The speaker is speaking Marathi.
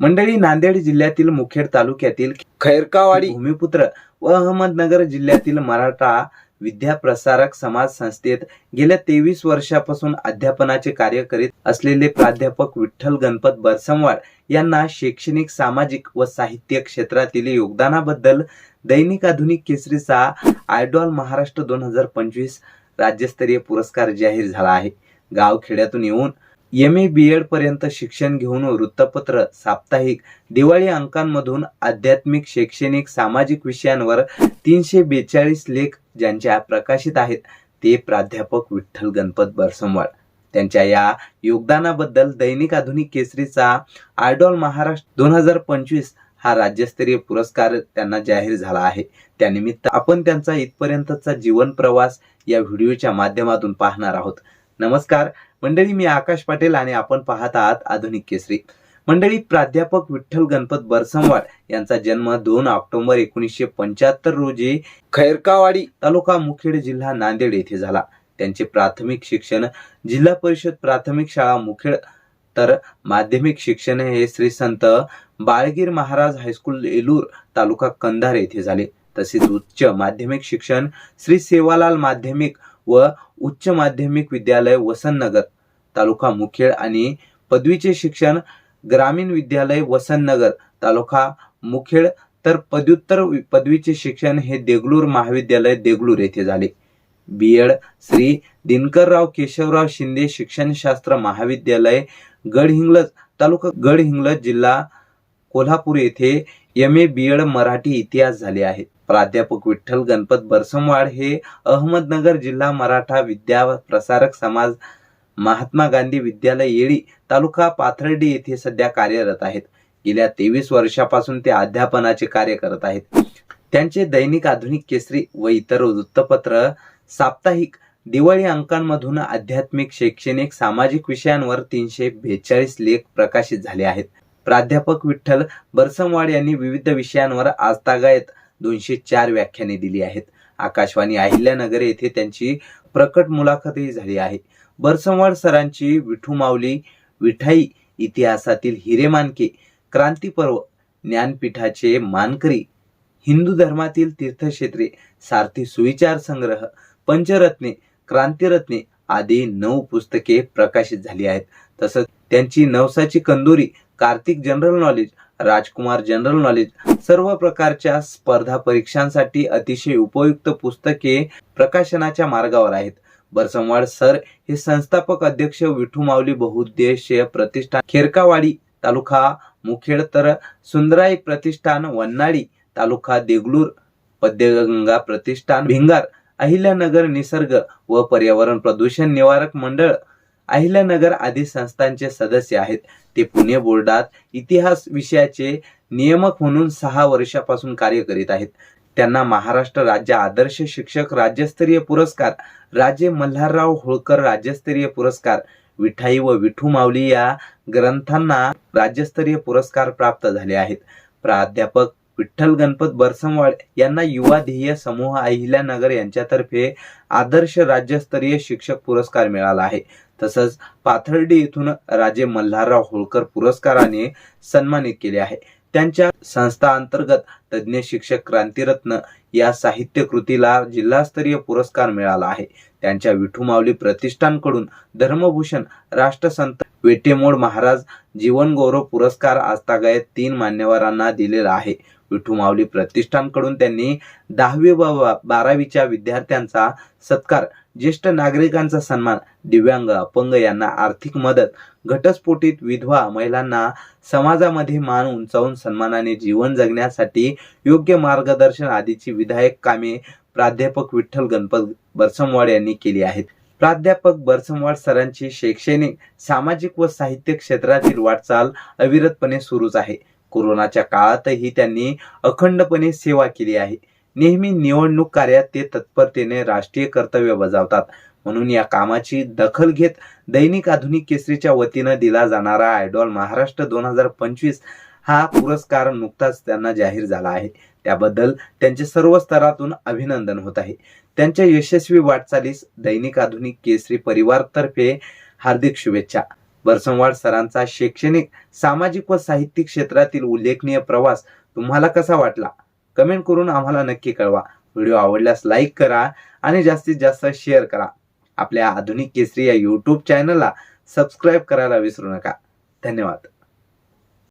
मंडळी नांदेड जिल्ह्यातील मुखेड तालुक्यातील खैरकावाडी भूमिपुत्र व अहमदनगर जिल्ह्यातील मराठा विद्या प्रसारक समाज संस्थेत गेल्या तेवीस वर्षापासून अध्यापनाचे कार्य करीत असलेले प्राध्यापक विठ्ठल गणपत बरसमवाड यांना शैक्षणिक सामाजिक व साहित्य क्षेत्रातील योगदानाबद्दल दैनिक आधुनिक केसरीचा आयडॉल महाराष्ट्र दोन हजार पंचवीस राज्यस्तरीय पुरस्कार जाहीर झाला आहे. गावखेड्यातून येऊन एम ए बी एड पर्यंत शिक्षण घेऊन वृत्तपत्र साप्ताहिक दिवाळी अंकांमधून आध्यात्मिक शैक्षणिक सामाजिक विषयांवर तीनशे बेचाळीस लेख ज्यांच्या प्रकाशित आहेत ते प्राध्यापक विठ्ठल गणपत बरसमवाड त्यांच्या या योगदानाबद्दल दैनिक आधुनिक केसरीचा आयडॉल महाराष्ट्र दोन हजार पंचवीस हा राज्यस्तरीय पुरस्कार त्यांना जाहीर झाला आहे. त्यानिमित्त आपण त्यांचा इथपर्यंतचा जीवन प्रवास या व्हिडिओच्या माध्यमातून पाहणार आहोत. नमस्कार. मंडळी मी आकाश पाटील आणि आपण पाहत आहात आधुनिक केसरी. मंडळी प्राध्यापक विठ्ठल गणपत बरसमवाड यांचा जन्म दोन ऑक्टोबर एकोणीसशे पंच्याहत्तर रोजी खैरकावाडी तालुका मुखेड जिल्हा नांदेड येथे झाला. त्यांचे प्राथमिक शिक्षण जिल्हा परिषद प्राथमिक शाळा मुखेड तर माध्यमिक शिक्षण हे श्री संत बाळगीर महाराज हायस्कूल एलूर तालुका कंधार येथे झाले. तसेच उच्च माध्यमिक शिक्षण श्री सेवालाल माध्यमिक व उच्च माध्यमिक विद्यालय वसंतनगर तालुका मुखेड आणि पदवीचे शिक्षण ग्रामीण विद्यालय वसंतनगर तालुका मुखेड. तर पदव्युत्तर पदवीचे शिक्षण हे देगलूर महाविद्यालय देगलूर येथे झाले. बी एड श्री दिनकरराव केशवराव शिंदे शिक्षणशास्त्र महाविद्यालय गडहिंग्लज तालुका गडहिंग्लज जिल्हा कोल्हापूर येथे M A B Ed Marathi इतिहास झाले आहेत. प्राध्यापक विठ्ठल गणपत बरसमवाड हे अहमदनगर जिल्हा मराठा विद्या प्रसारक समाज महात्मा गांधी विद्यालय येळी तालुका पाथर्डी येथे सध्या कार्यरत आहेत. गेल्या तेवीस वर्षापासून ते अध्यापनाचे कार्य करत आहेत. त्यांचे दैनिक आधुनिक केसरी व इतर वृत्तपत्र साप्ताहिक दिवाळी अंकांमधून आध्यात्मिक शैक्षणिक सामाजिक विषयांवर तीनशे बेचाळीस लेख प्रकाशित झाले आहेत. प्राध्यापक विठ्ठल बरसमवाड यांनी विविध विषयांवर आजतागायत दोनशे चार व्याख्याने दिली आहेत. आकाशवाणी अहिल्यानगर येथे त्यांची प्रकट मुलाखतही झाली आहे. बरसमवाड सरांची विठू माऊली विठाई इतिहासातील हिरेमानके क्रांतीपर्व ज्ञानपीठाचे मानकरी हिंदू धर्मातील तीर्थक्षेत्रे सारथी सुविचार संग्रह पंचरत्ने क्रांतिरत्ने आदी नऊ पुस्तके प्रकाशित झाली आहेत. तसंच त्यांची नवसाची कंदुरी Kartik general knowledge Rajkumar general knowledge सर्व प्रकारच्या स्पर्धा परीक्षांसाठी अतिशय उपयुक्त पुस्तके प्रकाशनाच्या मार्गावर आहेत. बरसमवाड सर हे संस्थापक अध्यक्ष विठू माऊली बहुद्देशीय प्रतिष्ठान खेरकावाडी तालुका मुखेड तर सुंदराई प्रतिष्ठान वन्नाडी तालुका देगलूर पद्यगंगा प्रतिष्ठान भिंगार अहिल्यानगर निसर्ग व पर्यावरण प्रदूषण निवारक मंडळ अहिल्यानगर आदी संस्थांचे सदस्य आहेत. ते पुणे बोर्डात इतिहास विषयाचे नियमक म्हणून सहा वर्षापासून कार्य करीत आहेत. त्यांना महाराष्ट्र राज्य आदर्श शिक्षक राज्यस्तरीय पुरस्कार राजे मल्हारराव होळकर राज्यस्तरीय पुरस्कार विठाई व विठू माऊली या ग्रंथांना राज्यस्तरीय पुरस्कार प्राप्त झाले आहेत. प्राध्यापक विठ्ठल गणपत बरसमवाड यांना युवा ध्येय समूह अहिल्यानगर यांच्यातर्फे आदर्श राज्यस्तरीय शिक्षक पुरस्कार मिळाला आहे. तसंच पाथर्डी येथून राजे मल्हारराव होळकर पुरस्काराने सन्मानित केले आहे. त्यांच्या संस्था अंतर्गत तज्ज्ञ शिक्षक क्रांतीरत्न या साहित्य कृतीला जिल्हास्तरीय पुरस्कार मिळाला आहे. त्यांच्या विठू माऊली प्रतिष्ठानकडून धर्मभूषण राष्ट्रसंत वेटेमोड महाराज जीवन गौरव पुरस्कार आजतागायत तीन मान्यवरांना दिलेला आहे. विठू माऊली प्रतिष्ठानकडून त्यांनी दहावी व बा- बारावीच्या विद्यार्थ्यांचा सत्कार ज्येष्ठ नागरिकांचा सन्मान दिव्यांग अपंग यांना आर्थिक मदत घटस्फोटीत विधवा महिलांना समाजामध्ये मान उंचावून सन्मानाने जीवन जगण्यासाठी योग्य मार्गदर्शन आदीची विधायक कामे प्राध्यापक विठ्ठल गणपत बरसमवाड यांनी केली आहेत. प्राध्यापक बरसमवाड सरांची शैक्षणिक सामाजिक व साहित्य क्षेत्रातील वाटचाल अविरतपणे सुरूच आहे. कोरोनाच्या काळातही त्यांनी अखंडपणे सेवा केली आहे. नेहमी निवडणूक कार्यात ते तत्परतेने राष्ट्रीय कर्तव्य बजावतात. म्हणून या कामाची दखल घेत दैनिक आधुनिक केसरीच्या वतीनं दिला जाणारा आयडॉल महाराष्ट्र दोन हजार पंचवीस हा पुरस्कार नुकताच त्यांना जाहीर झाला आहे. त्याबद्दल त्यांचे सर्व स्तरातून अभिनंदन होत आहे. त्यांच्या यशस्वी वाटचालीस दैनिक आधुनिक केसरी परिवारतर्फे हार्दिक शुभेच्छा. बरसंवाड सरांचा शैक्षणिक सामाजिक व साहित्यिक क्षेत्रातील उल्लेखनीय प्रवास तुम्हाला कसा वाटला? कमेंट करून आम्हाला नक्की कळवा. व्हिडिओ आवडल्यास लाईक करा आणि जास्तीत जास्त शेअर करा. आपल्या आधुनिक केसरी या यूट्यूब चॅनलला सबस्क्राईब करायला विसरू नका. धन्यवाद.